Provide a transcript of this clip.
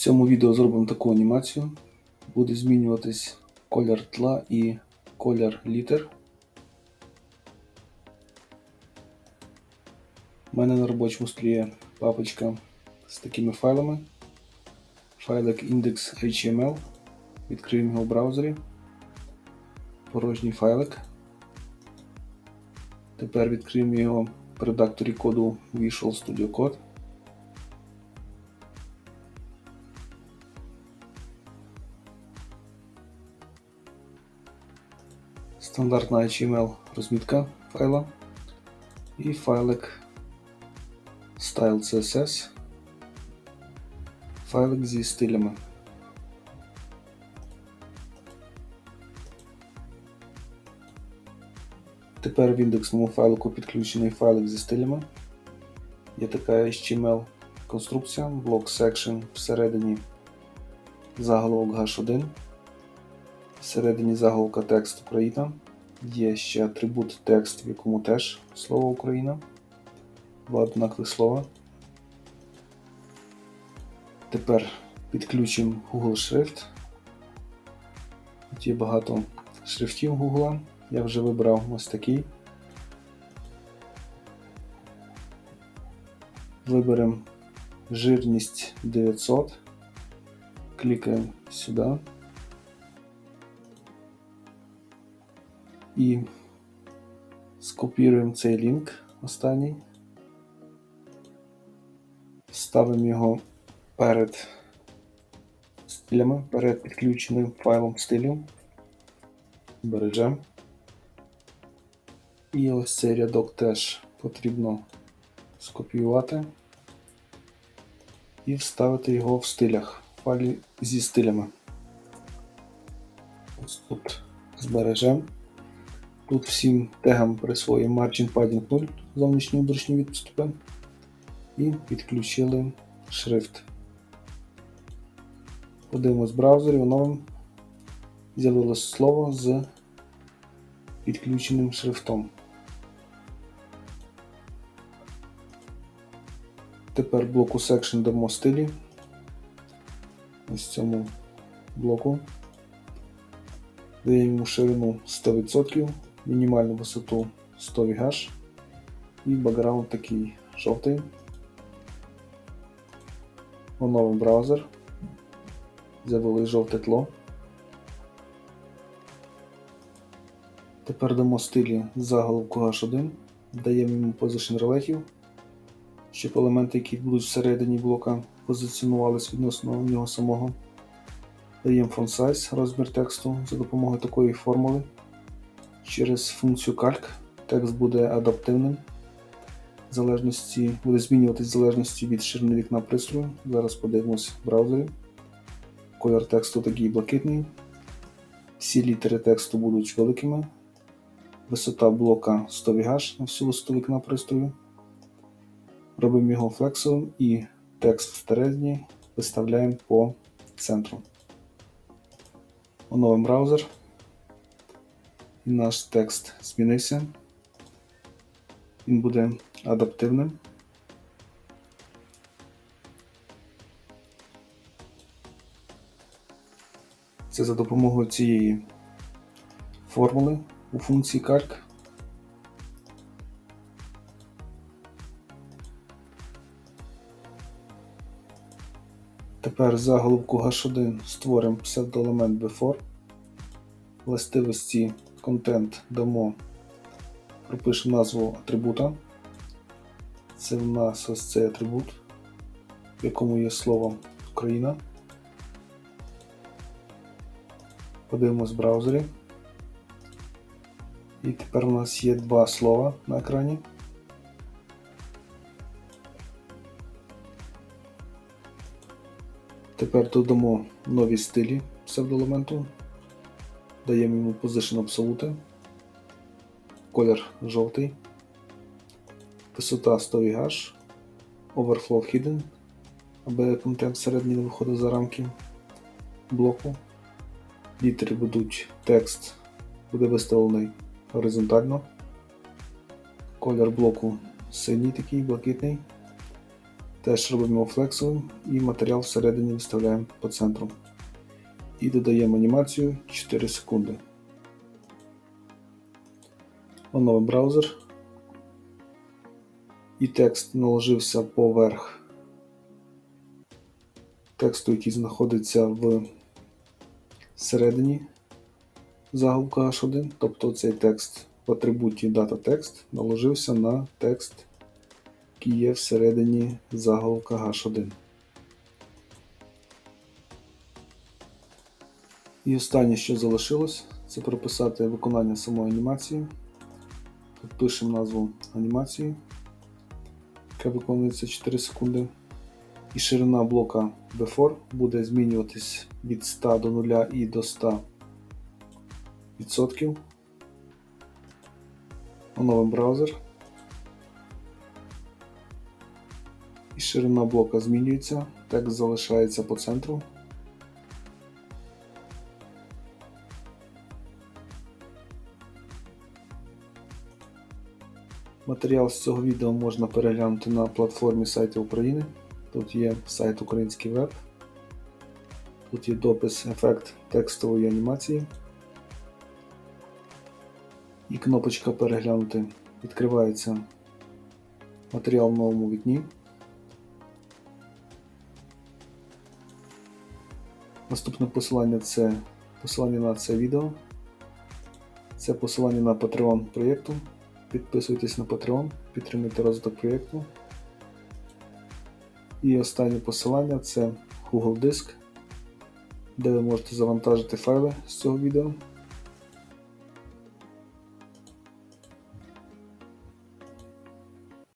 цьому відео зробимо таку анімацію. Буде змінюватись колір тла і колір літер. У мене на робочому столі є папочка з такими файлами. Файлик index.html. Відкриємо його в браузері. Порожній файлик. Тепер відкриємо його в редакторі коду Visual Studio Code. Стандартна HTML розмітка файла і файлик Style CSS, файлик зі стилями. Тепер в індексному файлику підключений файлик зі стилями. Є така HTML конструкція, блок section всередині заголовок H1, всередині заголовка текст Україна. Є ще атрибут текст, в якому теж слово Україна. Два однакових слова. Тепер підключимо Google Шрифт. Тут є багато шрифтів Google. Я вже вибрав ось такий. Виберемо жирність 900. Клікаємо сюди. І скопіруємо цей лінк останній. Ставимо його перед стилями, перед підключеним файлом стилю. Бережемо. І ось цей рядок теж потрібно скопіювати і вставити його в стилях, в файлі зі стилями. Ось тут збережемо. Тут всім тегам присвоїмо Margin Padding 0 зовнішні внутрішні відступи і підключили шрифт. Подивимось в браузері, воно з'явилось слово з підключеним шрифтом. Тепер блоку Section дамо стилі. Ось цьому блоку. Даємо ширину 100%, мінімальну висоту 100 VH і бекграунд такий жовтий. Оновимо браузер. З'явилось жовте тло. Тепер дамо стилі заголовку H1, даємо йому Position Relative, щоб елементи, які будуть всередині блока, позиціонувалися відносно нього самого. Даємо font size, розмір тексту за допомогою такої формули. Через функцію calc текст буде адаптивним, в залежності, буде змінюватись в залежності від ширини вікна пристрою. Зараз подивимось в браузері. Колір тексту такий блакитний. Всі літери тексту будуть великими. Висота блока 100 VH на всю висоту вікна пристрою. Робимо його флексовим і текст всередині виставляємо по центру. Оновимо браузер. Наш текст змінився. Він буде адаптивним. Це за допомогою цієї формули у функції calc. Тепер заголовку H1 створимо псевдоелемент before. Властивості контент дамо, пропишемо назву атрибута. Це в нас ось цей атрибут, в якому є слово Україна. Подивимось в браузері. І тепер у нас є два слова на екрані. Тепер додамо нові стилі псевдоелементу. Даємо йому Position Absolute, колір жовтий, висота 100 VH, Overflow Hidden, аби контент всередині не виходив за рамки блоку. Літери будуть текст буде виставлений горизонтально. Колір блоку синій такий блакитний. Теж робимо флексовим і матеріал всередині виставляємо по центру. І додаємо анімацію 4 секунди. Оновимо браузер. І текст наложився поверх тексту, який знаходиться в середині заголовка H1, тобто цей текст в атрибуті Data Text наложився на текст, який є всередині заголовка H1. І останнє, що залишилось, це прописати виконання самої анімації. Тут пишемо назву анімації, яка виконується 4 секунди. І ширина блока Before буде змінюватись від 100 до 0 і до 100 відсотків. Оновимо браузер. І ширина блока змінюється, текст залишається по центру. Матеріал з цього відео можна переглянути на платформі сайту України. Тут є сайт Український веб. Тут є допис ефект текстової анімації. І кнопочка переглянути. Відкривається матеріал в новому вікні. Наступне посилання це посилання на це відео. Це посилання на Patreon проєкту. Підписуйтесь на Patreon, підтримуйте розвиток проєкту. І останнє посилання це Google Диск, де ви можете завантажити файли з цього відео